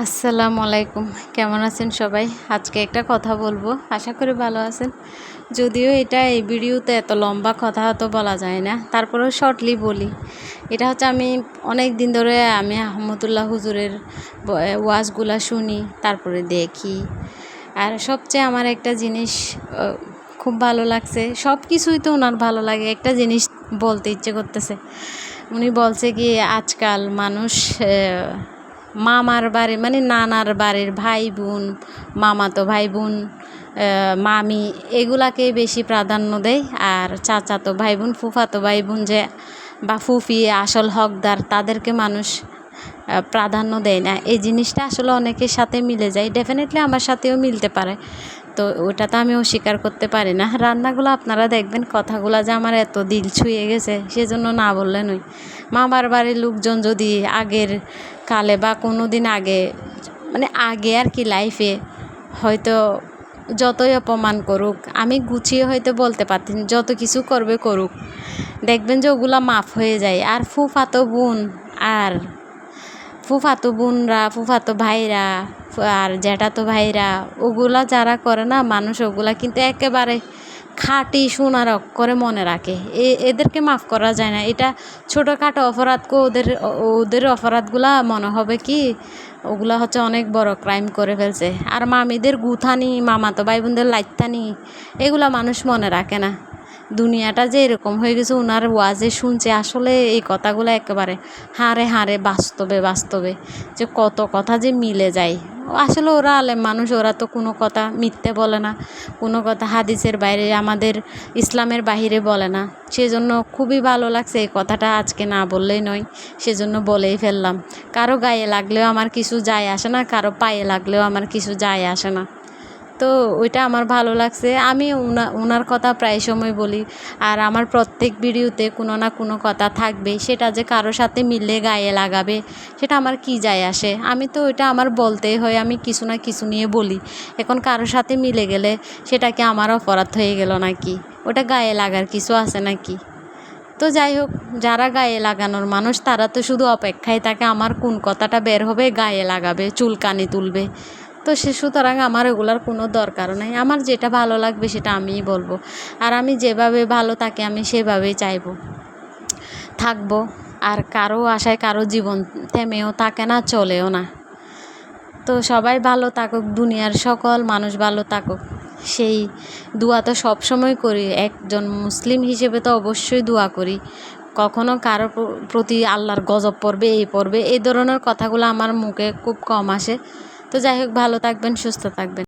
আসসালামু আলাইকুম। কেমন আছেন সবাই? আজকে একটা কথা বলব। আশা করি ভালো আছেন। যদিও এটা এই ভিডিওতে এত লম্বা কথা তো বলা যায় না। তারপরেও শর্টলি বলি। এটা হচ্ছে আমি অনেক দিন ধরে আমি আহমদুল্লাহ হুজুরের ওয়াজগুলা শুনি, তারপরে দেখি। আর সবচেয়ে আমার একটা জিনিস খুব ভালো লাগছে। সব কিছুই তো ওনার ভালো লাগে। একটা জিনিস বলতে ইচ্ছে করতেছে। উনি বলছে কি, আজকাল মানুষ মামার বাড়ি মানে নানার বাড়ির ভাই বোন মামাতো ভাই বোন মামি এগুলাকে বেশি প্রাধান্য দেয়। আর চাচাতো ভাই বোন ফুফাতো ভাই বোন যে, বা ফুফি, আসল হকদার, তাদেরকে মানুষ প্রাধান্য দেয় না। এই জিনিসটা আসলে অনেকের সাথে মিলে যায়। ডেফিনেটলি আমার সাথেও মিলতে পারে। তো ওটা তো আমি অস্বীকার করতে পারি না। রান্নাগুলো আপনারা দেখবেন, কথাগুলো যে আমার এত দিল ছুঁয়ে গেছে, সেজন্য না বললে নই মামার বাড়ির লোকজন যদি আগের কালে বা কোনো দিন আগে মানে আগে আর কি লাইফে হয়তো যতই অপমান করুক, আমি গুছিয়ে হয়তো বলতে পারতেন, যত কিছু করবে করুক, দেখবেন যে ওগুলা মাফ হয়ে যায়। আর ফুফাতো বোন, আর ফুফাতো বোনরা, ফুফাতো ভাইরা আর জ্যাঠাতো ভাইরা, ওগুলা যারা করে না, মানুষ ওগুলা কিন্তু একেবারে খাঁটি সোনার করে মনে রাখে। এ, এদেরকে মাফ করা যায় না। এটা ছোটোখাটো অপরাধকে ওদের ওদের অপরাধগুলা মনে হবে কি, ওগুলা হচ্ছে অনেক বড় ক্রাইম করে ফেলছে। আর মামিদের গুথানি, মামাতো ভাই বোনদের লাইতানি এগুলা মানুষ মনে রাখে না। দুনিয়াটা যে এরকম হয়ে গেছে ওনার ওয়াজে শুনছে, আসলে এই কথাগুলো একেবারে হারে হারে বাস্তবে বাস্তবে যে কত কথা যে মিলে যায়। আসলে ওরা আলেম মানুষ, ওরা তো কোনো কথা মিথ্যে বলে না, কোনো কথা হাদিসের বাইরে আমাদের ইসলামের বাহিরে বলে না। সেজন্য খুবই ভালো লাগছে এই কথাটা আজকে না বললেই নয়, সেজন্য বলেই ফেললাম। কারও গায়ে লাগলেও আমার কিছু যায় আসে না, কারও পায়ে লাগলেও আমার কিছু যায় আসে না। তো ওইটা আমার ভালো লাগছে। আমি ওনার কথা প্রায় সময় বলি। আর আমার প্রত্যেক ভিডিওতে কোনো না কোনো কথা থাকবে সেটা যে কারোর সাথে মিললে গায়ে লাগাবে, সেটা আমার কি যায় আসে? আমি তো ওইটা আমার বলতেই হয়, আমি কিছু না কিছু নিয়ে বলি। এখন কারোর সাথে মিলে গেলে সেটাকে আমার অপরাধ হয়ে গেল নাকি? ওটা গায়ে লাগার কিছু আছে নাকি? তো যাই হোক, যারা গায়ে লাগানোর মানুষ, তারা তো শুধু অপেক্ষায় থাকে, আমার কোন কথাটা বের হবে, গায়ে লাগাবে, চুলকানি তুলবে। তো সে সুতরাং আমার ওগুলার কোনো দরকারও নাই। আমার যেটা ভালো লাগবে সেটা আমিই বলব। আর আমি যেভাবে ভালো থাকি আমি সেভাবেই চাইব। থাকব। আর কারও আশায় কারও জীবন থেমেও থাকে না, চলেও না। তো সবাই ভালো থাকুক, দুনিয়ার সকল মানুষ ভালো থাকুক। সেই দোয়া তো সবসময় করি। একজন মুসলিম হিসেবে তো অবশ্যই দোয়া করি। কখনো কারও প্রতি আল্লাহর গজব পড়বে, এই পড়বে, এই ধরনের কথাগুলো আমার মুখে খুব কম আসে। তো যাই হোক ভালো থাকবেন সুস্থ থাকবেন।